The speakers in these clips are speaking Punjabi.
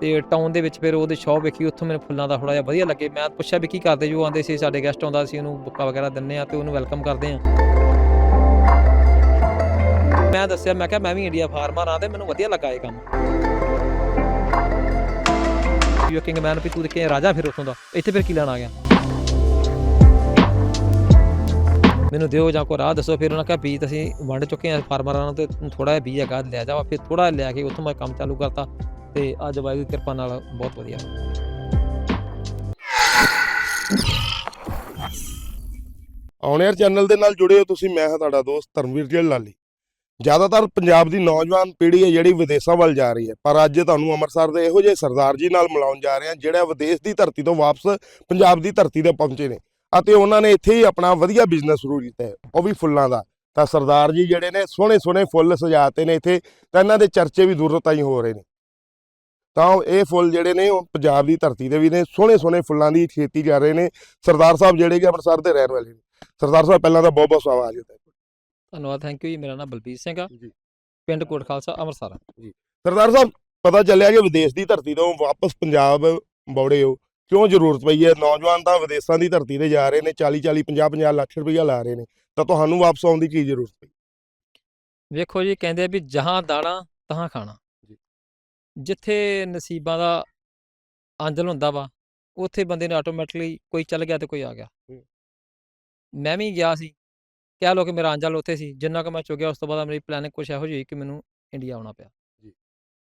ਤੇ ਟਾਊਨ ਦੇ ਵਿੱਚ ਫਿਰ ਉਹਦੇ ਸ਼ੌਪ ਵੇਖੀ, ਉੱਥੋਂ ਮੈਨੂੰ ਫੁੱਲਾਂ ਦਾ ਥੋੜਾ ਜਿਹਾ ਵਧੀਆ ਲੱਗੇ। ਮੈਂ ਪੁੱਛਿਆ ਵੀ ਕੀ ਕਰਦੇ ਜੋ ਆਂਦੇ ਸੀ, ਸਾਡੇ ਗੈਸਟ ਆਉਂਦਾ ਸੀ, ਉਹਨੂੰ ਬੁੱਕਾ ਵਗੈਰਾ ਦਿੰਨੇ ਆ ਤੇ ਉਹਨੂੰ ਵੈਲਕਮ ਕਰਦੇ ਆ ਮੈਂ ਦੱਸਿਆ, ਮੈਂ ਕਿਹਾ ਮੈਂ ਵੀ ਇੰਡੀਆ ਫਾਰਮਰ ਆ ਤੇ ਮੈਨੂੰ ਵਧੀਆ ਲੱਗਾ ਇਹ ਕੰਮ। ਯੂ ਕਿੰਗ ਮੈਨ ਵੀ ਤੂੰ ਤੇ ਕਿ ਰਾਜਾ ਫਿਰ ਉੱਥੋਂ ਦਾ। ਇੱਥੇ ਫਿਰ ਕੀ ਲੈਣ ਆ ਗਿਆ? ਮੈਨੂੰ ਦਿਓ ਜਾਂ ਕੋਈ ਰਾਹ ਦੱਸੋ, ਫਿਰ ਉਹਨਾਂ ਕਿਹਾ ਬੀਜ ਅਸੀਂ ਵੰਡ ਚੁੱਕੇ ਆ ਫਾਰਮਰਾਂ ਨੂੰ ਤੇ ਥੋੜਾ ਜਿਹਾ ਬੀਜ ਹੈਗਾ, ਲੈ ਜਾਵਾ ਫਿਰ ਥੋੜਾ ਲਿਆ ਕੇ ਉੱਥੋਂ ਮੈਂ ਕੰਮ ਚਾਲੂ ਕਰਤਾ। ਤੇ ਅੱਜ ਵਾਹਿਗੁਰੂ ਦੀ ਕਿਰਪਾ ਨਾਲ ਬਹੁਤ ਵਧੀਆ। ਔਨਏਅਰ ਚੈਨਲ ਦੇ ਨਾਲ ਜੁੜੇ ਹੋ ਤੁਸੀਂ, ਮੈਂ ਹਾਂ ਤੁਹਾਡਾ ਦੋਸਤ ਧਰਮਵੀਰ ਜੀ ਲਾਲੀ। ਜ਼ਿਆਦਾਤਰ ਪੰਜਾਬ ਦੀ ਨੌਜਵਾਨ ਪੀੜ੍ਹੀ ਹੈ ਜਿਹੜੀ ਵਿਦੇਸ਼ਾਂ ਵੱਲ ਜਾ ਰਹੀ ਹੈ, ਪਰ ਅੱਜ ਤੁਹਾਨੂੰ ਅੰਮ੍ਰਿਤਸਰ ਦੇ ਇਹੋ ਜਿਹੇ ਸਰਦਾਰ ਜੀ ਨਾਲ ਮਿਲਾਉਣ ਜਾ ਰਹੇ ਹਾਂ, ਜਿਹੜਾ ਵਿਦੇਸ਼ ਦੀ ਧਰਤੀ ਤੋਂ ਵਾਪਸ ਪੰਜਾਬ ਦੀ ਧਰਤੀ ਤੇ ਪਹੁੰਚੇ ਨੇ। ਅਤੇ ਉਹਨਾਂ ਨੇ ਇੱਥੇ ਹੀ ਆਪਣਾ ਵਧੀਆ ਬਿਜ਼ਨਸ ਸ਼ੁਰੂ ਕੀਤਾ ਹੈ, ਉਹ ਵੀ ਫੁੱਲਾਂ ਦਾ। ਤਾਂ ਸਰਦਾਰ ਜੀ ਜਿਹੜੇ ਨੇ ਸੋਹਣੇ ਸੋਹਣੇ ਫੁੱਲ ਸਜਾਤੇ ਨੇ ਇੱਥੇ, ਤਾਂ ਇਹਨਾਂ ਦੇ ਚਰਚੇ ਵੀ ਦੂਰੋਂ ਤਾਈਂ ਹੋ ਰਹੇ ਨੇ। ਤਾਂ ਇਹ ਫੁੱਲ ਜਿਹੜੇ ਨੇ ਉਹ ਪੰਜਾਬ ਦੀ ਧਰਤੀ ਤੇ ਵੀ ਨੇ ਸੋਹਣੇ ਸੋਹਣੇ ਫੁੱਲਾਂ ਦੀ ਖੇਤੀ ਕਰ ਰਹੇ ਨੇ। ਸਰਦਾਰ ਸਾਹਿਬ ਜਿਹੜੇ ਕਿ ਅੰਮ੍ਰਿਤਸਰ ਦੇ ਰਹਿਣ ਵਾਲੇ ਨੇ। ਸਰਦਾਰ ਸਾਹਿਬ ਪਹਿਲਾਂ ਤਾਂ ਬਹੁਤ ਬਹੁਤ ਸਵਾਗਤ ਹੈ ਧੰਨਵਾਦ ਥੈਂਕ ਯੂ ਜੀ। ਮੇਰਾ ਨਾਮ ਬਲਬੀਰ ਸਿੰਘ ਆ। ਜੀ। ਪਿੰਡ ਕੋਟ ਖਾਲਸਾ ਅੰਮ੍ਰਿਤਸਰ। ਸਰਦਾਰ ਸਾਹਿਬ ਪਤਾ ਚੱਲਿਆ ਕਿ ਵਿਦੇਸ਼ ਦੀ ਧਰਤੀ ਤੋਂ ਵਾਪਸ ਪੰਜਾਬ ਬੌੜੇ ਹੋ। ਕਿਉਂ ਜ਼ਰੂਰਤ ਪਈ ਹੈ? ਨੌਜਵਾਨ ਤਾਂ ਵਿਦੇਸ਼ਾਂ ਦੀ ਧਰਤੀ ਤੇ ਜਾ ਰਹੇ ਨੇ 40 40 50 50 ਲੱਖ ਰੁਪਈਆ ਲਾ ਰਹੇ ਨੇ। ਤਾਂ ਤੁਹਾਨੂੰ ਵਾਪਸ ਆਉਣ ਦੀ ਕੀ ਜ਼ਰੂਰਤ ਪਈ? ਵੇਖੋ ਜੀ ਕਹਿੰਦੇ ਵੀ ਜਹਾਂ ਦਾਣਾ ਤਹਾਂ ਖਾਣਾ। ਜੀ। ਜਿੱਥੇ ਨਸੀਬਾਂ ਦਾ ਅੰਜਲ ਹੁੰਦਾ ਵਾ ਉੱਥੇ ਬੰਦੇ ਨੇ ਆਟੋਮੈਟਿਕਲੀ ਕੋਈ ਚੱਲ ਗਿਆ ਤੇ ਕੋਈ ਆ ਗਿਆ। ਮੈਂ ਵੀ ਗਿਆ ਸੀ ਕਹਿ ਲੋ ਕਿ ਮੇਰਾ ਅੰਜਲ ਉੱਥੇ ਸੀ ਜਿੰਨਾ ਕੁ ਮੈਂ ਚੁੱਕਿਆ ਉਸ ਤੋਂ ਬਾਅਦ ਮੇਰੀ ਪਲੈਨਿੰਗ ਕੁਛ ਇਹੋ ਜਿਹੀ ਹੋਈ ਕਿ ਮੈਨੂੰ ਇੰਡੀਆ ਆਉਣਾ ਪਿਆ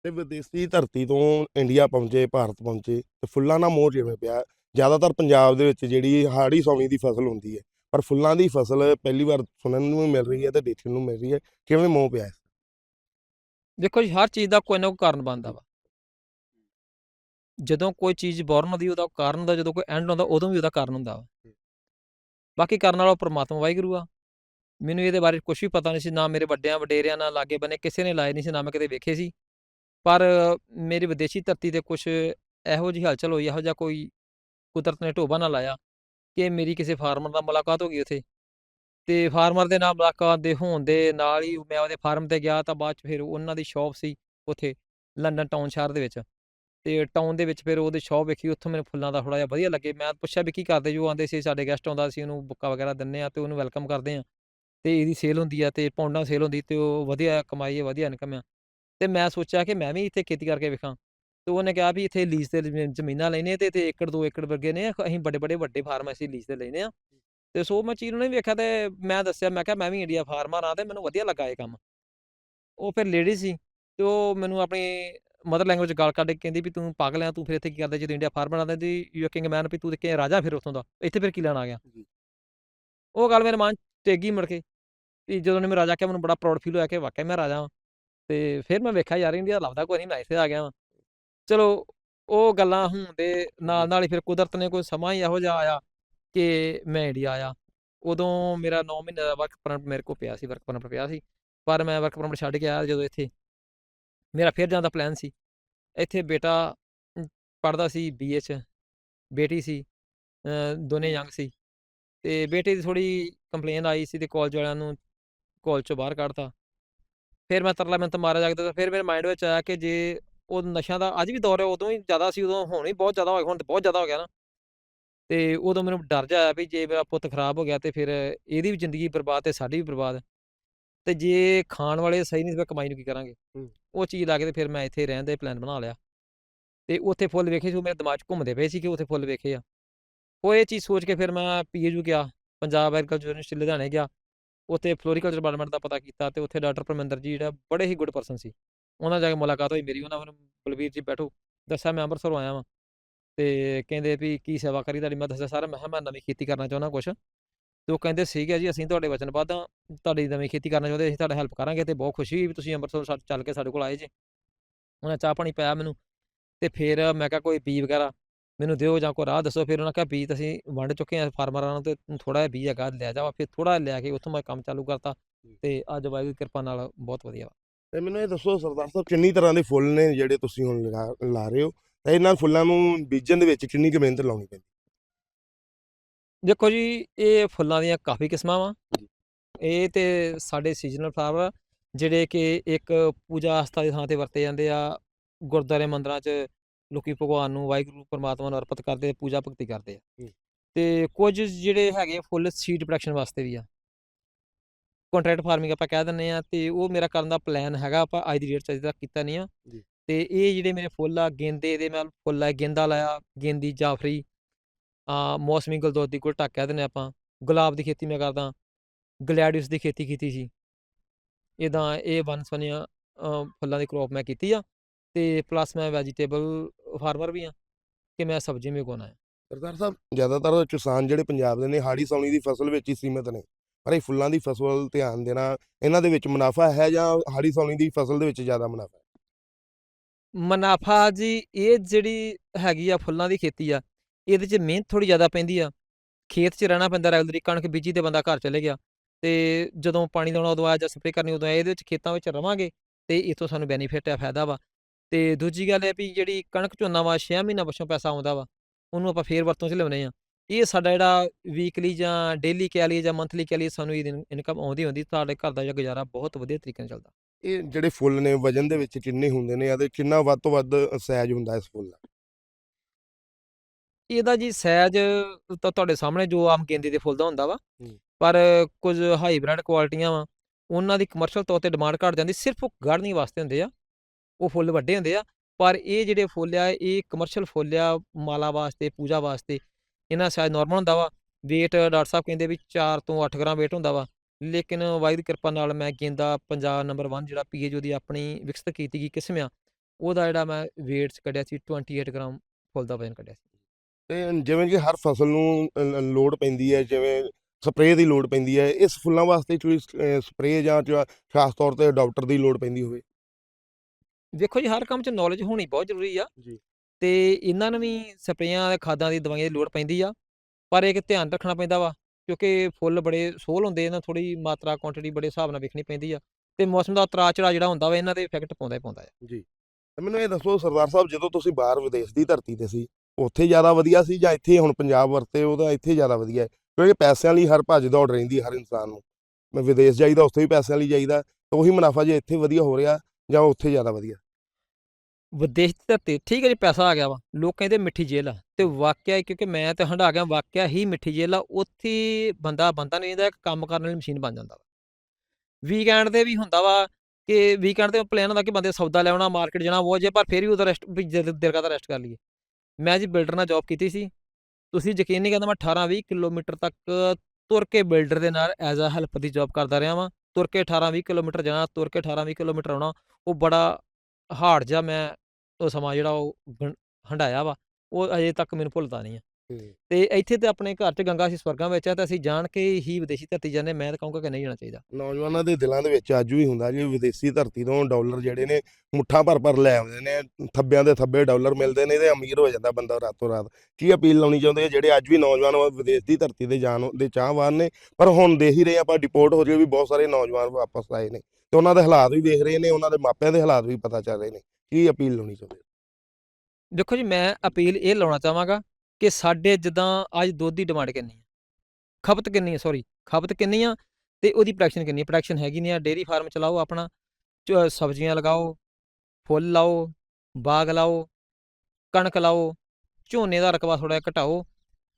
ਤੇ ਵਿਦੇਸ਼ੀ ਧਰਤੀ ਤੋਂ ਇੰਡੀਆ ਪਹੁੰਚੇ ਭਾਰਤ ਪਹੁੰਚੇ ਤੇ ਫੁੱਲਾਂ ਦਾ ਮੋਹ ਜਿਵੇਂ ਪਿਆ ਜ਼ਿਆਦਾਤਰ ਪੰਜਾਬ ਦੇ ਵਿੱਚ ਜਿਹੜੀ ਹਾੜੀ ਸੌਣੀ ਦੀ ਫਸਲ ਹੁੰਦੀ ਹੈ ਪਰ ਫੁੱਲਾਂ ਦੀ ਫਸਲ ਪਹਿਲੀ ਵਾਰ ਸੁਣਨ ਨੂੰ ਮਿਲ ਰਹੀ ਹੈ ਤੇ ਦੇਖਣ ਨੂੰ ਮਿਲ ਰਹੀ ਹੈ ਕਿਵੇਂ ਮੋਹ ਪਿਆ? ਦੇਖੋ ਜੀ ਹਰ ਚੀਜ਼ ਦਾ ਕੋਈ ਨਾ ਕੋਈ ਕਾਰਨ ਬਣਦਾ ਵਾ। ਜਦੋਂ ਕੋਈ ਚੀਜ਼ ਬੋਰਨ ਹੁੰਦੀ ਉਹਦਾ ਕਾਰਨ ਹੁੰਦਾ ਜਦੋਂ ਕੋਈ ਐਂਡ ਹੁੰਦਾ ਉਦੋਂ ਵੀ ਉਹਦਾ ਕਾਰਨ ਹੁੰਦਾ ਵਾ। ਬਾਕੀ ਕਰਨ ਵਾਲਾ ਪ੍ਰਮਾਤਮਾ ਵਾਹਿਗੁਰੂ ਆ। ਮੈਨੂੰ ਇਹਦੇ ਬਾਰੇ ਕੁਝ ਵੀ ਪਤਾ ਨਹੀਂ ਸੀ ਨਾ ਮੇਰੇ ਵੱਡਿਆਂ ਵਡੇਰਿਆਂ ਨਾਲ ਲਾਗੇ ਬੰਨੇ ਕਿਸੇ ਨੇ ਲਾਏ ਨਹੀਂ ਸੀ ਨਾ ਮੈਂ ਕਦੇ ਵੇਖੇ ਸੀ। ਪਰ ਮੇਰੀ ਵਿਦੇਸ਼ੀ ਧਰਤੀ ਤੇ ਕੁਝ ਇਹੋ ਜਿਹੀ ਹਲਚਲ ਹੋਈ ਇਹੋ ਜਿਹਾ ਕੋਈ ਕੁਦਰਤ ਨੇ ਢੋਬਾ ਨਾ ਲਾਇਆ ਕਿ ਮੇਰੀ ਕਿਸੇ ਫਾਰਮਰ ਨਾਲ ਮੁਲਾਕਾਤ ਹੋ ਗਈ ਉੱਥੇ। ਤੇ ਫਾਰਮਰ ਦੇ ਨਾਲ ਮੁਲਾਕਾਤ ਦੇ ਹੋਣ ਦੇ ਨਾਲ ਹੀ ਮੈਂ ਉਹਦੇ ਫਾਰਮ ਤੇ ਗਿਆ ਤਾਂ ਬਾਅਦ ਚ ਫਿਰ ਉਹਨਾਂ ਦੀ ਸ਼ਾਪ ਸੀ ਉੱਥੇ ਲੰਡਨ ਟਾਊਨ ਸ਼ਹਿਰ ਦੇ ਵਿੱਚ। ਤੇ ਟਾਊਨ ਦੇ ਵਿੱਚ ਫਿਰ ਉਹਦੇ ਸ਼ਾਪ ਵੇਖੀ, ਉੱਥੋਂ ਮੈਨੂੰ ਫੁੱਲਾਂ ਦਾ ਥੋੜਾ ਜਿਹਾ ਵਧੀਆ ਲੱਗੇ। ਮੈਂ ਪੁੱਛਿਆ ਵੀ ਕੀ ਕਰਦੇ ਜੋ ਆਂਦੇ ਸੀ, ਸਾਡੇ ਗੈਸਟ ਆਉਂਦਾ ਸੀ, ਉਹਨੂੰ ਬੁੱਕਾ ਵਗੈਰਾ ਦਿੰਨੇ ਆ ਤੇ ਉਹਨੂੰ ਵੈਲਕਮ ਕਰਦੇ ਆ ਤੇ ਇਹਦੀ ਸੇਲ ਹੁੰਦੀ ਆ ਤੇ ਪੌਂਡਾਂ ਸੇਲ ਹੁੰਦੀ ਤੇ ਉਹ ਵਧੀਆ ਕਮਾਈ ਹੈ ਵਧੀਆ ਇਨਕਮ ਆ। ਤੇ ਮੈਂ ਸੋਚਿਆ ਕਿ ਮੈਂ ਵੀ ਇੱਥੇ ਖੇਤੀ ਕਰਕੇ ਵੇਖਾਂ। ਤੇ ਉਹਨੇ ਕਿਹਾ ਵੀ ਇੱਥੇ ਲੀਜ਼ ਤੇ ਜ਼ਮੀਨਾਂ ਲੈਣੇ ਤੇ ਇੱਥੇ ਏਕੜ, ਦੋ ਏਕੜ ਵਰਗੇ ਨੇ, ਅਸੀਂ ਵੱਡੇ ਵੱਡੇ ਵੱਡੇ ਫਾਰਮ ਅਸੀਂ ਲੀਜ਼ ਤੇ ਲੈਣੇ ਆ ਤੇ ਸੋ ਮੈਂ ਚੀਜ਼ ਨੂੰ ਨਹੀਂ ਵੇਖਿਆ ਤੇ ਮੈਂ ਦੱਸਿਆ ਮੈਂ ਕਿਹਾ ਮੈਂ ਵੀ ਇੰਡੀਆ ਫਾਰਮਰ ਆ ਤੇ ਮੈਨੂੰ ਵਧੀਆ ਲੱਗਾ ਇਹ ਕੰਮ। ਉਹ ਫਿਰ ਲੇਡੀ ਸੀ ਤੇ ਉਹ ਮੈਨੂੰ ਆਪਣੀ ਮਦਰ ਲੈਂਗੁਏਜ ਗਾਲ ਕੱਢ ਕੇ ਕਹਿੰਦੀ ਵੀ ਤੂੰ ਪਾਗਲ ਆ ਤੂੰ ਫਿਰ ਇੱਥੇ ਕੀ ਕਰਦਾ ਜਦੋਂ ਇੰਡੀਆ ਫਾਰਮਰ ਆਂਦਾ ਦੀ ਯੂ ਕਿੰਗ ਮੈਨ ਵੀ ਤੂੰ ਤੇ ਕਿ ਰਾਜਾ ਫਿਰ ਉੱਥੋਂ ਦਾ ਇੱਥੇ ਫਿਰ ਕੀ ਲੈਣ ਆ ਗਿਆ। ਉਹ ਗੱਲ ਮੇਰੇ ਮਨ 'ਚ ਟੇਗੀ ਮੁੜ ਕੇ ਵੀ ਜਦੋਂ ਨੇ ਮੈਂ ਰਾਜਾ ਕਿਹਾ ਮੈਨੂੰ ਬੜਾ ਪ੍ਰਾਊਡ ਫੀਲ ਹੋਇਆ ਕਿ ਵਾਕਿਆ ਮੈਂ ਰਾਜਾ ਹਾਂ ਤੇ ਫਿਰ ਮੈਂ ਵੇਖਿਆ ਯਾਰ ਇੰਡੀਆ ਲੱਭਦਾ ਕੋਈ ਨਹੀਂ ਮੈਂ ਇੱਥੇ ਆ ਗਿਆ ਵਾਂ। ਚਲੋ ਉਹ ਗੱਲਾਂ ਹੋਣ ਦੇ ਨਾਲ ਨਾਲ ਹੀ ਫਿਰ ਕੁਦਰਤ ਨੇ ਕੋਈ ਸਮਾਂ ਹੀ ਇਹੋ ਜਿਹਾ ਆਇਆ। ਕਿ ਮੈਂ ਇੰਡੀਆ ਆਇਆ। ਉਦੋਂ ਮੇਰਾ 9 ਮਹੀਨੇ ਦਾ ਵਰਕ ਪਰਮਿਟ ਮੇਰੇ ਕੋਲ ਪਿਆ ਸੀ ਵਰਕ ਪਰਮਿਟ ਪਿਆ ਸੀ। ਪਰ ਮੈਂ ਵਰਕ ਪਰਮਿਟ ਛੱਡ ਕੇ ਆਇਆ ਜਦੋਂ ਇੱਥੇ। ਮੇਰਾ ਫਿਰ ਜਾਣ ਦਾ ਪਲਾਨ ਸੀ। ਇੱਥੇ ਬੇਟਾ ਪੜਦਾ ਸੀ ਬੀਏ ਚ, ਬੇਟੀ ਸੀ ਦੋਨੇ ਯੰਗ ਸੀ। ਤੇ ਬੇਟੇ ਦੀ ਥੋੜੀ ਕੰਪਲੇਨ ਆਈ ਸੀ ਤੇ ਕਾਲਜ ਵਾਲਿਆਂ ਨੂੰ ਕਾਲਜ ਚੋਂ ਬਾਹਰ ਕੱਢਤਾ। ਫਿਰ ਮੈਂ ਤਰਲਾ ਮਿੰਤ ਮਾਰਿਆ ਜਾਗਦਾ ਫਿਰ ਮੇਰੇ ਮਾਈਂਡ ਵਿੱਚ ਆਇਆ ਕਿ ਜੇ ਉਹ ਨਸ਼ਿਆਂ ਦਾ ਅੱਜ ਵੀ ਦੌਰ ਹੈ, ਉਦੋਂ ਹੀ ਜ਼ਿਆਦਾ ਸੀ, ਉਦੋਂ ਹੁਣ ਹੀ ਬਹੁਤ ਜ਼ਿਆਦਾ ਹੋ ਗਿਆ, ਹੁਣ ਤੇ ਬਹੁਤ ਜ਼ਿਆਦਾ ਹੋ ਗਿਆ ਨਾ। ਤੇ ਉਦੋਂ ਮੈਨੂੰ ਡਰ ਜਿਹਾ ਆਇਆ ਵੀ ਜੇ ਮੇਰਾ ਪੁੱਤ ਖਰਾਬ ਹੋ ਗਿਆ ਤੇ ਫਿਰ ਇਹਦੀ ਵੀ ਜ਼ਿੰਦਗੀ ਬਰਬਾਦ ਤੇ ਸਾਡੀ ਵੀ ਬਰਬਾਦ। ਤੇ ਜੇ ਖਾਣ ਵਾਲੇ ਸਹੀ ਨਹੀਂ ਫਿਰ ਕਮਾਈ ਨੂੰ ਕੀ ਕਰਾਂਗੇ। ਉਹ ਚੀਜ਼ ਲਾ ਕੇ ਤੇ ਫਿਰ ਮੈਂ ਇੱਥੇ ਰਹਿਣ ਦਾ ਪਲਾਨ ਬਣਾ ਲਿਆ। ਤੇ ਉੱਥੇ ਫੁੱਲ ਵੇਖੇ ਸੀ ਉਹ ਮੇਰੇ ਦਿਮਾਗ 'ਚ ਘੁੰਮਦੇ ਪਏ ਸੀ ਕਿ ਉੱਥੇ ਫੁੱਲ ਵੇਖੇ ਆ। ਉਹ ਇਹ ਚੀਜ਼ ਸੋਚ ਕੇ ਫਿਰ ਮੈਂ ਪੀਏਯੂ ਗਿਆ ਪੰਜਾਬ ਐਗਰੀਕਲਚਰ ਯੂਨੀਵਰਸਿਟੀ ਲੁਧਿਆਣੇ ਗਿਆ। ਉੱਥੇ ਫਲੋਰੀਕਲਚਰ ਡਿਪਾਰਟਮੈਂਟ ਦਾ ਪਤਾ ਕੀਤਾ ਤੇ ਉੱਥੇ ਡਾਕਟਰ ਪਰਮਿੰਦਰ ਜੀ ਜਿਹੜਾ ਬੜੇ ਹੀ ਗੁੱਡ ਪਰਸਨ ਸੀ। ਉਹਨਾਂ ਜਾ ਕੇ ਮੁਲਾਕਾਤ ਹੋਈ ਮੇਰੀ ਉਹਨਾਂ ਮੈਨੂੰ ਬਲਵੀਰ ਜੀ ਬੈਠੋ। ਦੱਸਿਆ ਮੈਂ ਅੰਮ੍ਰਿਤਸਰੋਂ ਆਇਆ ਵਾਂ। ਤੇ ਕਹਿੰਦੇ ਵੀ ਕੀ ਸੇਵਾ ਕਰੀ ਤੁਹਾਡੀ? ਮੈਂ ਦੱਸਿਆ ਸਰ ਮੈਂ ਮੈਂ ਨਵੀਂ ਖੇਤੀ ਕਰਨਾ ਚਾਹੁੰਦਾ ਕੁਛ। ਤੇ ਉਹ ਕਹਿੰਦੇ ਹੈ ਜੀ ਅਸੀਂ ਤੁਹਾਡੇ ਵਚਨਬੱਧ ਹਾਂ। ਤੁਹਾਡੀ ਨਵੀਂ ਖੇਤੀ ਕਰਨਾ ਚਾਹੁੰਦੇ ਅਸੀਂ ਤੁਹਾਡਾ ਹੈਲਪ ਕਰਾਂਗੇ ਤੇ ਬਹੁਤ ਖੁਸ਼ੀ ਹੋਈ ਵੀ ਤੁਸੀਂ ਅੰਮ੍ਰਿਤਸਰ ਚੱਲ ਕੇ ਸਾਡੇ ਕੋਲ ਆਏ ਜੇ। ਉਹਨਾਂ ਚਾਹ ਪਾਣੀ ਪਾਇਆ ਮੈਨੂੰ ਤੇ ਫਿਰ ਮੈਂ ਕਿਹਾ ਕੋਈ ਬੀ ਵਗੈਰਾ ਮੈਨੂੰ ਦਿਓ ਜਾਂ ਕੋਈ ਰਾਹ ਦੱਸੋ। ਫਿਰ ਉਹਨਾਂ ਕਿਹਾ ਬੀਜ ਅਸੀਂ ਵੰਡ ਚੁੱਕੇ ਆ ਫਾਰਮਰਾਂ ਨੂੰ ਤੇ ਥੋੜਾ ਜਿਹਾ ਬੀਜ ਹੈਗਾ ਲੈ ਜਾਵਾ ਫਿਰ ਥੋੜਾ ਲਿਆ ਕੇ ਉੱਥੋਂ ਮੈਂ ਕੰਮ ਚਾਲੂ ਕਰਤਾ ਤੇ ਅੱਜ ਵਾਹਿਗੁਰੂ ਦੀ ਕਿਰਪਾ ਨਾਲ ਬਹੁਤ ਵਧੀਆ ਵਾ। ਤੇ ਮੈਨੂੰ ਇਹ ਦੱਸੋ ਸਰਦਾਰ ਸਾਹਿਬ ਕਿੰਨੀ ਤਰ੍ਹਾਂ ਦੇ ਫੁੱਲ ਨੇ ਜਿਹੜੇ ਤੁਸੀਂ ਹੁਣ ਲਾ ਰਹੇ ਹੋ? ਤੇ ਇਹਨਾਂ ਫੁੱਲਾਂ ਨੂੰ ਬੀਜਣ ਦੇ ਵਿੱਚ ਕਿੰਨੀ ਕੁ ਮਿਹਨਤ ਲਾਉਣੀ ਪੈਂਦੀ ਦੇਖੋ ਜੀ ਇਹ ਫੁੱਲਾਂ ਦੀਆਂ ਕਾਫੀ ਕਿਸਮਾਂ ਵਾ। ਇਹ ਤੇ ਸਾਡੇ ਸੀਜ਼ਨਲ ਫਲਾਵਰ ਜਿਹੜੇ ਕਿ ਇੱਕ ਪੂਜਾ ਆਸਥਾ ਦੀ ਥਾਂ ਤੇ ਵਰਤੇ ਜਾਂਦੇ ਆ ਗੁਰਦੁਆਰੇ ਮੰਦਰਾਂ 'ਚ ਲੋਕੀ ਭਗਵਾਨ ਨੂੰ ਵਾਹਿਗੁਰੂ ਪਰਮਾਤਮਾ ਨੂੰ ਅਰਪਿਤ ਕਰਦੇ ਪੂਜਾ ਭਗਤੀ ਕਰਦੇ ਆ। ਤੇ ਕੁਝ ਜਿਹੜੇ ਹੈਗੇ ਫੁੱਲ ਸੀਡ ਪ੍ਰੋਡਕਸ਼ਨ ਵਾਸਤੇ ਵੀ ਆ ਕੰਟਰੈਕਟ ਫਾਰਮਿੰਗ ਆਪਾਂ ਕਹਿ ਦਿੰਦੇ ਆ ਤੇ ਉਹ ਮੇਰਾ ਕਰਨ ਦਾ ਪਲਾਨ ਹੈਗਾ ਆਪਾਂ ਅੱਜ ਦੀ ਡੇਟ 'ਚ ਅਜੇ ਤੱਕ ਕੀਤਾ ਨਹੀਂ ਆ। ਤੇ ਇਹ ਜਿਹੜੇ ਮੇਰੇ ਫੁੱਲ ਆ ਗੇਂਦੇ ਦੇ ਮੈਂ ਫੁੱਲ ਆ ਗੇਂਦਾ ਲਾਇਆ ਗੇਂਦੀ ਜਾਫਰੀ ਆ ਮੌਸਮੀ ਗੁਲਦੌਤ ਦੀ ਗੁਲਟਾ ਕਹਿ ਦਿੰਦੇ ਆਪਾਂ ਗੁਲਾਬ ਦੀ ਖੇਤੀ ਮੈਂ ਕਰਦਾ ਗਲੈਡੀਅਸ ਦੀ ਖੇਤੀ ਕੀਤੀ ਸੀ। ਇਦਾਂ ਇਹ ਵਨਸਵਨੀਆਂ ਅ, ਫੁੱਲਾਂ ਦੀ ਕ੍ਰੌਪ ਮੈਂ ਕੀਤੀ ਆ ਤੇ ਪਲੱਸ ਮੈਂ ਵੈਜੀਟੇਬਲ ਫਾਰਮਰ ਵੀ ਆ ਕਿ ਮੈਂ ਸਬਜ਼ੀ ਵੀ ਉਗਾਉਣਾ ਹੈ ਸਰਦਾਰ ਸਾਹਿਬ ਜ਼ਿਆਦਾਤਰ ਕਿਸਾਨ ਜਿਹੜੇ ਪੰਜਾਬ ਦੇ ਨੇ ਹਾੜੀ ਸੌਣੀ ਦੀ ਫਸਲ ਵਿੱਚ ਹੀ ਸੀਮਿਤ ਨੇ। ਪਰ ਇਹ ਫੁੱਲਾਂ ਦੀ ਫਸਲ ਧਿਆਨ ਦੇਣਾ ਇਹਨਾਂ ਦੇ ਵਿੱਚ ਮੁਨਾਫਾ ਹੈ ਜਾਂ ਹਾੜੀ ਸੌਣੀ ਦੀ ਫਸਲ ਦੇ ਵਿੱਚ ਜ਼ਿਆਦਾ ਮੁਨਾਫਾ ਹੈ? ਮੁਨਾਫਾ ਜੀ, ਇਹ ਜਿਹੜੀ ਹੈਗੀ ਆ ਫੁੱਲਾਂ ਦੀ ਖੇਤੀ ਆ, ਇਹਦੇ 'ਚ ਮਿਹਨਤ ਥੋੜੀ ਜ਼ਿਆਦਾ ਪੈਂਦੀ ਆ। ਖੇਤ 'ਚ ਰਹਿਣਾ ਪੈਂਦਾ ਰੈਗੂਲਰੀ ਕਣਕ ਬੀਜੀ ਤੇ ਬੰਦਾ ਘਰ ਚਲੇ ਗਿਆ। ਤੇ ਜਦੋਂ ਪਾਣੀ ਲਾਉਣਾ ਉਦੋਂ ਆਇਆ ਜਾਂ ਸਪਰੇਅ ਕਰਨੀ ਉਦੋਂ ਆਇਆ ਇਹਦੇ ਵਿੱਚ ਖੇਤਾਂ ਵਿੱਚ ਰਵਾਂਗੇ ਤੇ ਤੋਂ ਸਾਨੂੰ ਬੈਨੀਫਿਟ ਆ, ਫਾਇਦਾ ਵਾ। ਤੇ ਦੂਜੀ ਗੱਲ ਇਹ ਵੀ ਜਿਹੜੀ ਕਣਕ ਝੋਨਾ ਵਾ 6 ਮਹੀਨਾ ਪਿਛੋਂ ਪੈਸਾ ਆਉਂਦਾ ਵਾ, ਉਹਨੂੰ ਆਪਾਂ ਫੇਰ ਵਰਤੋਂ 'ਚ ਲਿਆਉਂਦੇ ਆ ਇਹ ਸਾਡਾ ਜਿਹੜਾ ਵੀਕਲੀ ਜਾਂ ਡੇਲੀ ਕਹਿ ਲਈਏ ਜਾਂ ਮੰਥਲੀ ਕਹਿ ਲਈਏ, ਸਾਨੂੰ ਇਹ ਇਨਕਮ ਆਉਂਦੀ ਹੁੰਦੀ ਸਾਡੇ ਘਰ ਦਾ ਜਿਹੜਾ ਗੁਜ਼ਾਰਾ ਬਹੁਤ ਵਧੀਆ ਤਰੀਕੇ ਨਾਲ ਚੱਲਦਾ। ਇਹ ਜਿਹੜੇ ਫੁੱਲ ਨੇ ਵਜਨ ਦੇ ਵਿੱਚ ਕਿੰਨੇ ਹੁੰਦੇ ਨੇ ਅਤੇ ਕਿੰਨਾ ਵੱਧ ਤੋਂ ਵੱਧ ਸਾਈਜ਼ ਹੁੰਦਾ ਇਸ ਫੁੱਲ ਦਾ ਇਹਦਾ ਜੀ ਸਾਈਜ਼ ਤਾਂ ਤੁਹਾਡੇ ਸਾਹਮਣੇ ਜੋ ਆਮ ਗੇਂਦੇ ਦੇ ਫੁੱਲ ਦਾ ਹੁੰਦਾ ਵਾ। ਪਰ ਕੁਝ ਹਾਈਬ੍ਰਿਡ ਕੁਆਲਿਟੀਆਂ ਵਾ ਉਹਨਾਂ ਦੀ ਕਮਰਸ਼ੀਅਲ ਤੌਰ ਤੇ ਡਿਮਾਂਡ ਘਟ ਜਾਂਦੀ ਸਿਰਫ ਉਹ ਗਾਰਡਨਿੰਗ ਵਾਸਤੇ ਹੁੰਦੇ ਆ ਉਹ ਫੁੱਲ ਵੱਡੇ ਹੁੰਦੇ ਆ ਪਰ ਇਹ ਜਿਹੜੇ ਫੁੱਲ ਆ ਇਹ ਕਮਰਸ਼ੀਅਲ ਫੁੱਲ ਆ ਮਾਲਾ ਵਾਸਤੇ ਪੂਜਾ ਵਾਸਤੇ ਇਹਨਾਂ ਸਾਈਜ਼ ਨਾਰਮਲ ਹੁੰਦਾ ਵਾ weight ਡਾਕਟਰ ਸਾਹਿਬ ਕਹਿੰਦੇ ਵੀ 4 ਤੋਂ 8 ਗ੍ਰਾਮ weight ਹੁੰਦਾ ਵਾ ਲੇਕਿਨ ਵਾਹਿਗੁਰੂ ਦੀ ਕਿਰਪਾ ਨਾਲ ਮੈਂ ਗੇਂਦਾ ਪੰਜਾਬ ਨੰਬਰ 1 ਜਿਹੜਾ ਪੀਏਜ ਦੀ ਆਪਣੀ ਵਿਕਸਿਤ ਕੀਤੀ ਗਈ ਕਿਸਮ ਆ ਉਹਦਾ ਜਿਹੜਾ ਮੈਂ weight 'ਚ ਕੱਢਿਆ ਸੀ 28 ਗ੍ਰਾਮ ਫੁੱਲ ਦਾ ਵਜ਼ਨ ਕੱਢਿਆ ਸੀ। ਤੇ ਜਿਵੇਂ ਕਿ ਹਰ ਫਸਲ ਨੂੰ ਅ, ਲ- ਲੋੜ ਪੈਂਦੀ ਹੈ ਜਿਵੇਂ ਸਪਰੇਅ ਦੀ ਲੋੜ ਪੈਂਦੀ ਹੈ ਇਸ ਫੁੱਲਾਂ ਵਾਸਤੇ ਕੋਈ ਸਪਰੇਅ ਜਾਂ ਜਾਂ ਖਾਸ ਤੌਰ ਤੇ ਡਾਕਟਰ ਦੀ ਲੋੜ ਪੈਂਦੀ ਹੋਵੇ। ਦੇਖੋ ਜੀ ਹਰ ਕੰਮ 'ਚ ਨੌਲੇਜ ਹੋਣੀ ਬਹੁਤ ਜ਼ਰੂਰੀ ਆ। ਜੀ। ਤੇ ਇਹਨਾਂ ਨੂੰ ਵੀ ਸਪਰੇਆਂ ਖਾਦਾਂ ਦੀ ਦਵਾਈਆਂ ਦੀ ਲੋੜ ਪੈਂਦੀ ਆ ਪਰ ਇਹ ਕਿ ਧਿਆਨ ਰੱਖਣਾ ਪੈਂਦਾ ਵਾ। ਕਿਉਂਕਿ ਫੁੱਲ ਬੜੇ ਸੋਲ ਹੁੰਦੇ ਇਹਨਾਂ ਥੋੜੀ ਮਾਤਰਾ ਕੁਆਂਟੀਟੀ ਬੜੇ ਹਿਸਾਬ ਨਾਲ ਵੇਖਣੀ ਪੈਂਦੀ ਆ ਤੇ ਮੌਸਮ ਦਾ ਉਤਰਾਅ ਚੜਾਅ ਜਿਹੜਾ ਹੁੰਦਾ ਵਾ ਇਹਨਾਂ ਦੇ ਇਫੈਕਟ ਪਾਉਂਦਾ ਹੀ ਪਾਉਂਦਾ ਆ। ਜੀ ਮੈਨੂੰ ਇਹ ਦੱਸੋ ਸਰਦਾਰ ਸਾਹਿਬ ਜਦੋਂ ਤੁਸੀਂ ਬਾਹਰ ਵਿਦੇਸ਼ ਦੀ ਧਰਤੀ ਤੇ ਸੀ, ਉੱਥੇ ਜ਼ਿਆਦਾ ਵਧੀਆ ਸੀ ਜਾਂ ਇੱਥੇ ਹੁਣ ਪੰਜਾਬ ਵਰਤੇ ਉਹਦਾ ਇੱਥੇ ਜ਼ਿਆਦਾ ਵਧੀਆ? ਹੈ ਕਿਉਂਕਿ ਪੈਸਿਆਂ ਲਈ ਹਰ ਭੱਜ ਦੌੜ ਰਹਿੰਦੀ ਹਰ ਇਨਸਾਨ ਨੂੰ। ਮੈਂ ਵਿਦੇਸ਼ ਜਾਈਦਾ, ਉੱਥੇ ਵੀ ਪੈਸਿਆਂ ਲਈ ਜਾਈਦਾ, ਤਾਂ ਉਹੀ ਮੁਨਾਫਾ ਜੇ ਇੱਥੇ ਵਧੀਆ ਹੋ ਰਿਹਾ ਜਾਂ ਉੱਥੇ ਜ਼ਿਆਦਾ ਵਧੀਆ? ਵਿਦੇਸ਼ ਦੀ ਧਰਤੀ ਠੀਕ ਹੈ ਜੀ, ਪੈਸਾ ਆ ਗਿਆ ਵਾ, ਲੋਕ ਕਹਿੰਦੇ ਮਿੱਠੀ ਜੇਲ੍ਹ ਆ, ਤੇ ਵਾਕਿਆ ਕਿਉਂਕਿ ਮੈਂ ਤਾਂ ਹੰਡਾ ਗਿਆ, ਵਾਕਿਆ ਹੀ ਮਿੱਠੀ ਜੇਲ੍ਹ ਆ, ਉੱਥੇ ਬੰਦਾ ਬੰਦਾ ਨਹੀਂ ਰਹਿੰਦਾ ਇੱਕ ਕੰਮ ਕਰਨ ਵਾਲੀ ਮਸ਼ੀਨ ਬਣ ਜਾਂਦਾ ਵਾ। ਵੀਕਐਂਡ ਤੇ ਵੀ ਹੁੰਦਾ ਵਾ ਕਿ ਵੀਕਐਂਡ ਤੇ ਪਲਾਨ ਹੁੰਦਾ ਕਿ ਬੰਦੇ ਸੌਦਾ ਲੈਣਾ ਮਾਰਕੀਟ ਜਾਣਾ, ਉਹ ਜੇ, ਪਰ ਫਿਰ ਵੀ ਉਹਦਾ ਰੈਸਟ ਵੀ ਦਿਲ ਦਿਲ ਕਰਦਾ ਰੈਸਟ ਕਰ ਲਈਏ। ਮੈਂ ਜੀ ਬਿਲਡਰ ਨਾਲ ਜੌਬ ਕੀਤੀ ਸੀ, ਤੁਸੀਂ ਯਕੀਨ ਨਹੀਂ ਕਰਦਾ ਮੈਂ 18 20 ਕਿਲੋਮੀਟਰ ਤੱਕ ਤੁਰ ਕੇ ਬਿਲਡਰ ਦੇ ਨਾਲ ਐਜ਼ ਅ ਹੈਲਪਰ ਦੀ ਜੌਬ ਕਰਦਾ ਰਿਹਾ ਵਾਂ, ਤੁਰ ਕੇ 18 20 ਕਿਲੋਮੀਟਰ ਜਾਣਾ, ਤੁਰ ਕੇ 18 20 ਕਿਲੋਮੀਟਰ ਆਉਣਾ, ਉਹ ਬੜਾ ਹਾਰਡ ਜਿਹਾ ਮੈਂ ਉਹ ਸਮਾਂ ਜਿਹੜਾ ਉਹ ਗੰ- ਹੰਢਾਇਆ ਵਾ, ਉਹ ਅਜੇ ਤੱਕ ਮੈਨੂੰ ਭੁੱਲਦਾ ਨਹੀਂ ਆ। ਤੇ ਇੱਥੇ ਤੇ ਆਪਣੇ ਘਰ 'ਚ ਗੰਗਾ ਸੀ ਸਵਰਗਾਂ ਵਿੱਚ ਆ ਤੇ ਅਸੀਂ ਜਾਣ ਕੇ ਹੀ ਵਿਦੇਸ਼ੀ ਧਰਤੀ ਜਾਂਦੇ ਮੈਂ ਤਾਂ ਕਹੂੰਗਾ ਕਿ ਨਹੀਂ ਜਾਣਾ ਚਾਹੀਦਾ। ਨੌਜਵਾਨਾਂ ਦੇ ਦਿਲਾਂ ਦੇ ਵਿੱਚ ਅੱਜ ਵੀ ਹੁੰਦਾ ਜੀ ਵਿਦੇਸ਼ੀ ਧਰਤੀ ਤੋਂ ਡਾਲਰ ਜਿਹੜੇ ਨੇ ਮੁੱਠਾਂ ਭਰ ਭਰ ਲੈ ਆਉਂਦੇ ਨੇ ਥੱਬਿਆਂ ਦੇ ਥੱਬੇ ਡਾਲਰ ਮਿਲਦੇ ਨੇ ਤੇ ਅਮੀਰ ਹੋ ਜਾਂਦਾ ਬੰਦਾ ਰਾਤੋਂ ਰਾਤ। ਕੀ ਅਪੀਲ ਲਾਉਣੀ ਚਾਹੁੰਦੇ ਆ ਜਿਹੜੇ ਅੱਜ ਵੀ ਨੌਜਵਾਨ ਵਿਦੇਸ਼ ਦੀ ਧਰਤੀ ਤੇ ਜਾਣ ਦੇ ਚਾਹਵਾਨ ਨੇ ਪਰ ਹੁਣ ਦੇਖ ਹੀ ਰਹੇ ਆਪਾਂ ਡਿਪੋਰਟ ਹੋ ਰਹੇ ਵੀ ਬਹੁਤ ਸਾਰੇ ਨੌਜਵਾਨ ਵਾਪਸ ਆਏ ਨੇ। ਤੇ ਉਹਨਾਂ ਦੇ ਹਾਲਾਤ ਵੀ ਦੇਖ ਰਹੇ ਨੇ ਉਹਨਾਂ ਦੇ ਮਾਪਿਆਂ ਦੇ ਹਾਲਾਤ ਵੀ ਪਤਾ ਚੱਲ ਰਹੇ ਨੇ। ਕੀ ਅਪੀਲ ਲਾਉਣੀ ਚਾਹੁੰਦੇ ਦੇਖੋ ਜੀ ਮੈਂ ਅਪੀਲ ਇਹ ਲਾਉਣਾ ਚਾਹਾਂਗਾ ਕਿ ਸਾਡੇ ਜਿੱਦਾਂ ਅੱਜ ਦੁੱਧ ਦੀ ਡਿਮਾਂਡ ਕਿੰਨੀ ਹੈ ਖਪਤ ਕਿੰਨੀ ਆ? ਸੌਰੀ ਖਪਤ ਕਿੰਨੀ ਆ ਤੇ ਉਹਦੀ ਪ੍ਰੋਡਕਸ਼ਨ ਕਿੰਨੀ ਆ? ਪ੍ਰੋਡਕਸ਼ਨ ਹੈਗੀ ਨਹੀਂ ਆ ਡੇਅਰੀ ਫਾਰਮ ਚਲਾਓ ਆਪਣਾ, ਚ- ਸਬਜ਼ੀਆਂ ਲਗਾਓ, ਫੁੱਲ ਲਾਓ, ਬਾਗ ਲਾਓ, ਕਣਕ ਲਾਓ, ਝੋਨੇ ਦਾ ਰਕਬਾ ਥੋੜਾ ਘਟਾਓ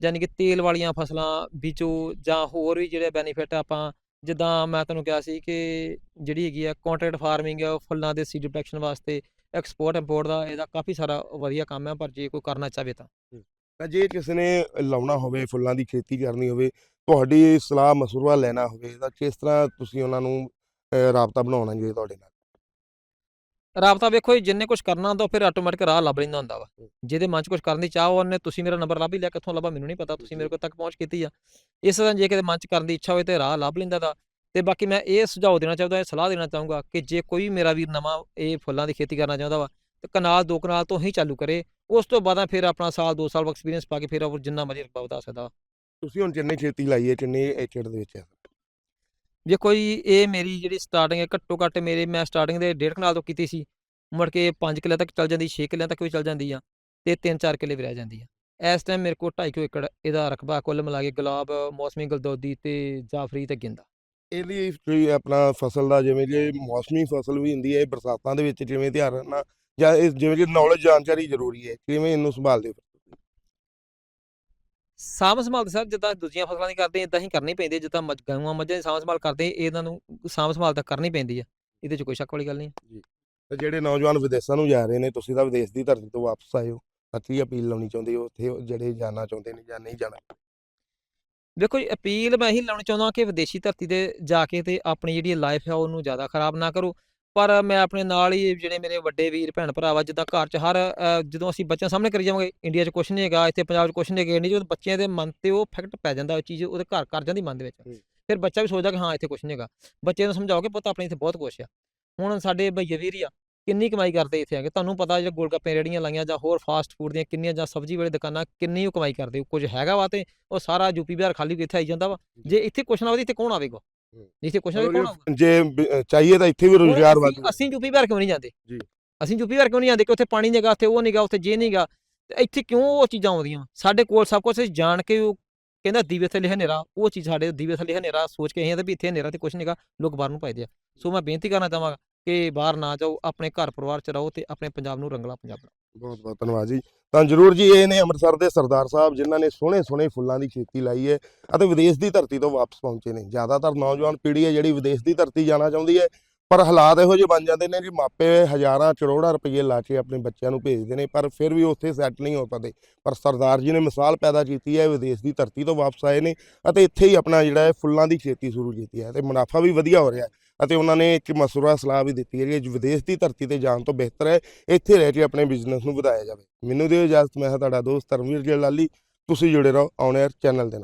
ਯਾਨੀ ਕਿ ਤੇਲ ਵਾਲੀਆਂ ਫਸਲਾਂ ਬੀਜੋ ਜਾਂ ਹੋਰ ਵੀ ਜਿਹੜੇ ਬੈਨੀਫਿਟ ਆਪਾਂ, ਜਿੱਦਾਂ ਮੈਂ ਤੁਹਾਨੂੰ ਕਿਹਾ ਸੀ ਕਿ ਜਿਹੜੀ ਹੈਗੀ ਆ ਕੰਟਰੈਕਟ ਫਾਰਮਿੰਗ ਫੁੱਲਾਂ ਦੇ ਸੀਡ ਪ੍ਰੋਡਕਸ਼ਨ ਵਾਸਤੇ ਐਕਸਪੋਰਟ ਇੰਪੋਰਟ ਦਾ ਇਹਦਾ ਕਾਫੀ ਸਾਰਾ ਵਧੀਆ ਕੰਮ ਹੈ ਪਰ ਜੇ ਕੋਈ ਕਰਨਾ ਚਾਹਵੇ ਤਾਂ। ਤਾਂ ਜੇ ਕਿਸੇ ਨੇ ਲਾਉਣਾ ਹੋਵੇ ਫੁੱਲਾਂ ਦੀ ਖੇਤੀ ਕਰਨੀ ਹੋਵੇ ਤੁਹਾਡੀ ਸਲਾਹ ਮਸ਼ਵਰਾ ਲੈਣਾ ਹੋਵੇ ਤਾਂ ਕਿਸ ਤਰ੍ਹਾਂ ਤੁਸੀਂ ਉਹਨਾਂ ਨੂੰ ਰਾਬਤਾ ਬਣਾਉਣਾ ਜੀ ਤੁਹਾਡੇ ਨਾਲ? ਰਾਬਤਾ ਵੇਖੋ ਜੀ, ਜਿੰਨੇ ਕੁਝ ਕਰਨਾ ਹੁੰਦਾ ਫਿਰ ਆਟੋਮੈਟਿਕ ਰਾਹ ਲੱਭ ਲੈਂਦਾ ਹੁੰਦਾ ਵਾ। ਜਿਹਦੇ ਮਨ 'ਚ ਕੁਝ ਕਰਨ ਦੀ ਚਾਹ ਉਹਨੇ ਤੁਸੀਂ ਮੇਰਾ ਨੰਬਰ ਲੱਭ ਹੀ ਲਿਆ ਕਿੱਥੋਂ ਲੱਭਾ ਮੈਨੂੰ ਨਹੀਂ ਪਤਾ ਤੁਸੀਂ ਮੇਰੇ ਕੋਲ ਤੱਕ ਪਹੁੰਚ ਕੀਤੀ ਆ। ਇਸ ਤਰ੍ਹਾਂ ਜੇ ਕਿਤੇ ਮਨ 'ਚ ਕਰਨ ਦੀ ਇੱਛਾ ਹੋਵੇ ਤੇ ਰਾਹ ਲੱਭ ਲੈਂਦਾ ਦਾ ਤੇ ਬਾਕੀ ਮੈਂ ਇਹ ਸੁਝਾਅ ਦੇਣਾ ਚਾਹੁੰਦਾ ਇਹ ਸਲਾਹ ਦੇਣਾ ਚਾਹੂੰਗਾ ਕਿ ਜੇ ਕੋਈ ਮੇਰਾ ਵੀਰ ਨਵਾਂ ਇਹ ਫੁੱਲਾਂ ਦੀ ਖੇਤੀ ਕਰਨਾ ਚਾਹੁੰਦਾ ਵਾ ਤੇ ਕਨਾਲ ਦੋ ਕਨਾਲ ਤੋਂ ਹੀ ਚਾਲੂ ਕਰੇ। ਉਸ ਤੋਂ ਬਾਅਦ ਫਿਰ ਆਪਣਾ ਸਾਲ ਦੋ ਸਾਲ ਐਕਸਪੀਰੀਅੰਸ ਪਾ ਕੇ ਫਿਰ ਉਹ ਜਿੰਨਾ ਮਰਜ਼ੀ ਰਕਬਾ ਵਧਾ ਸਕਦਾ। ਤੁਸੀਂ ਹੁਣ ਜਿੰਨੇ ਖੇਤੀ ਲਾਈ ਹੈ ਏਕੜ ਦੇ ਵਿੱਚ ਦੇਖੋ ਜੀ ਇਹ ਮੇਰੀ ਜਿਹੜੀ ਸਟਾਰਟਿੰਗ ਹੈ ਘੱਟੋ ਘੱਟ ਮੇਰੇ ਮੈਂ ਸਟਾਰਟਿੰਗ ਦੇ ਡੇਢ ਕਨਾਲ ਤੋਂ ਕੀਤੀ ਸੀ। ਮੁੜ ਕੇ 5 ਕਿੱਲੇ ਤੱਕ ਚੱਲ ਜਾਂਦੀ 6 ਕਿੱਲਿਆਂ ਤੱਕ ਵੀ ਚੱਲ ਜਾਂਦੀ ਆ ਤੇ 3-4 ਕਿੱਲੇ ਵੀ ਰਹਿ ਜਾਂਦੀ ਆ। ਇਸ ਟਾਈਮ ਮੇਰੇ ਕੋਲ 2.5 ਏਕੜ ਇਹਦਾ ਰਕਬਾ ਕੁੱਲ ਮਿਲਾ ਕੇ ਗੁਲਾਬ ਮੌਸਮੀ ਗਲਦੋਦੀ ਤੇ ਜਾਫਰੀ ਤੇ ਗਿੰਦਾ। ਇਹਦੀ ਕੋਈ ਆਪਣਾ ਫਸਲ ਦਾ ਜਿਵੇਂ ਕਿ ਮੌਸਮੀ ਫਸਲ ਵੀ ਹੁੰਦੀ ਹੈ ਇਹ ਬਰਸਾਤਾਂ ਦੇ ਵਿੱਚ ਜਿਵੇਂ ਧਿਆਨ ਰੱਖਣਾ ਜਾਂ ਇਹ ਜਿਵੇਂ ਕਿ ਨੌਲੇਜ ਜਾਣਕਾਰੀ ਜ਼ਰੂਰੀ ਹੈ ਕਿਵੇਂ ਇਹਨੂੰ ਸੰਭਾਲਦੇ ਹੋ ਸਾਂਭ ਸੰਭਾਲ ਸਰ ਜਿੱਦਾਂ ਦੂਜੀਆਂ ਫਸਲਾਂ ਦੀ ਕਰਦੇ ਇਦਾਂ ਹੀ ਕਰਨੀ ਪੈਂਦੀ ਹੈ ਜਿੱਦਾਂ ਗਊਆਂ ਮੱਝਾਂ ਦੀ ਸਾਂਭ ਸੰਭਾਲ ਕਰਦੇ ਇਹਨਾਂ ਨੂੰ ਸਾਂਭ ਸੰਭਾਲ ਤਾਂ ਕਰਨੀ ਪੈਂਦੀ ਆ ਇਹਦੇ 'ਚ ਕੋਈ ਸ਼ੱਕ ਵਾਲੀ ਗੱਲ ਨਹੀਂ ਤੇ ਜਿਹੜੇ ਨੌਜਵਾਨ ਵਿਦੇਸ਼ਾਂ ਨੂੰ ਜਾ ਰਹੇ ਨੇ ਤੁਸੀਂ ਤਾਂ ਵਿਦੇਸ਼ ਦੀ ਧਰਤੀ ਤੋਂ ਵਾਪਸ ਆਏ ਹੋ ਅੱਛੀ ਅਪੀਲ ਲਾਉਣੀ ਚਾਹੁੰਦੇ ਹੋ ਉੱਥੇ ਜਿਹੜੇ ਜਾਣਾ ਚਾਹੁੰਦੇ ਨੇ ਜਾਂ ਨਹੀਂ ਜਾਣਾ? ਦੇਖੋ ਜੀ ਅਪੀਲ ਮੈਂ ਇਹੀ ਲਾਉਣੀ ਚਾਹੁੰਦਾ ਕਿ ਵਿਦੇਸ਼ੀ ਧਰਤੀ ਤੇ ਜਾ ਕੇ ਤੇ ਆਪਣੀ ਜਿਹੜੀ ਲਾਈਫ ਹੈ ਉਹਨੂੰ ਜ਼ਿਆਦਾ ਖਰਾਬ ਨਾ ਕਰੋ ਪਰ ਮੈਂ ਆਪਣੇ ਨਾਲ ਹੀ ਜਿਹੜੇ ਮੇਰੇ ਵੱਡੇ ਵੀਰ ਭੈਣ ਭਰਾ ਵਾ ਜਿੱਦਾਂ ਘਰ 'ਚ ਹਰ ਜਦੋਂ ਅਸੀਂ ਬੱਚਿਆਂ ਸਾਹਮਣੇ ਕਰੀ ਜਾਵਾਂਗੇ ਇੰਡੀਆ 'ਚ ਕੁਛ ਨਹੀਂ ਹੈਗਾ ਇੱਥੇ ਪੰਜਾਬ 'ਚ ਕੁਛ ਨਹੀਂ ਹੈਗਾ 'ਚ ਜਦੋਂ ਬੱਚਿਆਂ ਦੇ ਮਨ ਤੇ ਉਹ ਇਫੈਕਟ ਪੈ ਜਾਂਦਾ ਉਹ ਚੀਜ਼ ਉਹਦੇ ਘਰ ਕਰ ਜਾਂਦੀ ਮਨ ਦੇ ਵਿੱਚ। ਫਿਰ ਬੱਚਾ ਵੀ ਸੋਚਦਾ ਕਿ ਹਾਂ ਇੱਥੇ ਕੁਛ ਨਹੀਂ ਹੈਗਾ। ਬੱਚੇ ਨੂੰ ਸਮਝਾਓ ਕਿ ਪੁੱਤ ਆਪਣੇ ਇੱਥੇ ਬਹੁਤ ਕੁਛ ਆ। ਹੁਣ ਸਾਡੇ ਭਈਏ ਵੀਰ ਆ ਕਿੰਨੀ ਕਮਾਈ ਕਰਦੇ ਇੱਥੇ ਆ ਕੇ? ਤੁਹਾਨੂੰ ਪਤਾ ਜਿਹੜਾ ਗੋਲਗੱਪੇ ਰੇੜੀਆਂ ਲਾਈਆਂ ਜਾਂ ਹੋਰ ਫਾਸਟ ਫੂਡ ਦੀਆਂ ਕਿੰਨੀਆਂ ਜਾਂ ਸਬਜ਼ੀ ਵਾਲੀ ਦੁਕਾਨਾਂ ਕਿੰਨੀ ਉਹ ਕਮਾਈ ਕਰਦੇ ਕੁਝ ਹੈਗਾ ਵਾ ਤੇ ਉਹ ਸਾਰਾ ਯੂਪੀ ਬਿਹਾਰ ਖਾਲੀ ਇੱਥੇ ਆਈ ਜਾਂਦਾ ਵਾ। ਜੇ। ਇੱਥੇ ਕੁਛ ਨਾ ਹੋਵੇ ਇੱਥੇ ਕੌਣ ਆਵੇਗਾ? ਇੱਥੇ ਕੁਛ ਨਾ ਆਊਗਾ ਜੇ ਬ- ਚਾਹੀਏ ਤਾਂ ਇੱਥੇ ਵੀ ਰੋਜ਼ਗਾਰ ਵਾਧੂ ਅਸੀਂ ਯੂਪੀ ਬਿਹਾਰ ਕਿਉਂ ਨਹੀਂ ਜਾਂਦੇ? ਜੀ। ਅਸੀਂ ਯੂਪੀ ਬਿਹਾਰ ਕਿਉਂ ਨਹੀਂ ਜਾਂਦੇ ਕਿ ਉੱਥੇ ਪਾਣੀ ਨਹੀਂਗਾ ਉੱਥੇ ਉਹ ਨਹੀਂਗਾ ਉੱਥੇ ਜੇ ਨਹੀਂਗਾ। ਤੇ ਇੱਥੇ ਕਿਉਂ ਉਹ ਚੀਜ਼ਾਂ ਆਉਂਦੀਆਂ? ਸਾਡੇ ਕੋਲ ਸਭ ਕੁਝ ਜਾਣ ਕੇ ਉਹ ਕਹਿੰਦਾ ਦੀਵੇ ਥੱਲੇ ਹਨੇਰਾ ਉਹ ਚੀਜ਼ ਸਾਡੇ ਦੀਵੇ ਥੱਲੇ ਹਨੇਰਾ ਸੋਚ ਕੇ ਅਸੀਂ ਆਂਦੇ ਵੀ ਇੱਥੇ ਹਨੇਰਾ ਤੇ ਕੁਝ ਨਹੀਂਗਾ ਲੋਕ ਬਾਹਰ ਨੂੰ ਭਜਦੇ ਆ। ਸੋ ਮੈਂ ਬੇਨਤੀ ਕਰਨਾ ਚਾਹਾਂਗਾ ਕਿ ਬਾਹਰ ਨਾ ਜਾਓ, ਆਪਣੇ ਘਰ ਪਰਿਵਾਰ ਚ ਰਹੋ ਤੇ ਆਪਣੇ ਪੰਜਾਬ ਨੂੰ ਰੰਗਲਾ ਪੰਜਾਬ ਬਣਾਓ। ਬਹੁਤ ਬਹੁਤ ਧੰਨਵਾਦ ਜੀ। ਤਾਂ ਜਰੂਰ ਜੀ, ਇਹ ਨੇ ਅੰਮ੍ਰਿਤਸਰ ਦੇ ਸਰਦਾਰ ਸਾਹਿਬ, ਜਿਨ੍ਹਾਂ ਨੇ ਸੋਹਣੇ ਸੋਹਣੇ ਫੁੱਲਾਂ ਦੀ ਖੇਤੀ ਲਾਈ ਹੈ ਅਤੇ ਵਿਦੇਸ਼ ਦੀ ਧਰਤੀ ਤੋਂ ਵਾਪਸ ਪਹੁੰਚੇ ਨੇ। ਜ਼ਿਆਦਾਤਰ ਨੌਜਵਾਨ ਪੀੜ੍ਹੀ ਹੈ ਜਿਹੜੀ ਵਿਦੇਸ਼ ਦੀ ਧਰਤੀ ਜਾਣਾ ਚਾਹੁੰਦੀ ਹੈ, ਪਰ ਹਾਲਾਤ ਇਹੋ ਜਿਹੇ ਬਣ ਜਾਂਦੇ ਨੇ ਜੀ, ਮਾਪੇ ਹਜ਼ਾਰਾਂ ਕਰੋੜਾਂ ਰੁਪਏ ਲਾ ਕੇ ਆਪਣੇ ਬੱਚਿਆਂ ਨੂੰ ਭੇਜਦੇ ਨੇ, ਪਰ ਫਿਰ ਵੀ ਉੱਥੇ ਸੈੱਟ ਨਹੀਂ ਹੋ ਪਾਉਂਦੇ। ਪਰ ਸਰਦਾਰ ਜੀ ਨੇ ਮਿਸਾਲ ਪੈਦਾ ਕੀਤੀ ਹੈ, ਵਿਦੇਸ਼ ਦੀ ਧਰਤੀ ਤੋਂ ਵਾਪਸ ਆਏ ਨੇ ਅਤੇ ਇੱਥੇ ਹੀ ਆਪਣਾ ਜਿਹੜਾ ਹੈ ਫੁੱਲਾਂ ਦੀ ਖੇਤੀ ਸ਼ੁਰੂ ਕੀਤੀ ਹੈ ਤੇ ਮੁਨਾਫਾ ਵੀ ਵਧੀਆ ਹੋ ਰਿਹਾ ਹੈ। ਅਤੇ ਉਹਨਾਂ ਨੇ ਇੱਕ ਮਸੂਰਾ ਸਲਾਹ ਵੀ ਦਿੱਤੀ ਹੈ ਕਿ ਵਿਦੇਸ਼ ਦੀ ਧਰਤੀ ਤੇ ਜਾਣ ਤੋਂ ਬਿਹਤਰ ਹੈ, ਇੱਥੇ ਰਹਿ ਕੇ ਆਪਣੇ ਬਿਜ਼ਨਸ ਨੂੰ ਵਧਾਇਆ ਜਾਵੇ। ਮੈਨੂੰ ਦਿਓ ਇਜਾਜ਼ਤ, ਮੈਂ ਹਾਂ ਤੁਹਾਡਾ ਦੋਸਤ ਧਰਮਵੀਰ ਜਲਾਲੀ। ਤੁਸੀਂ ਜੁੜੇ ਰਹੋ ਔਨ 에ਅਰ ਚੈਨਲ ਦੇ ਨਾਲ।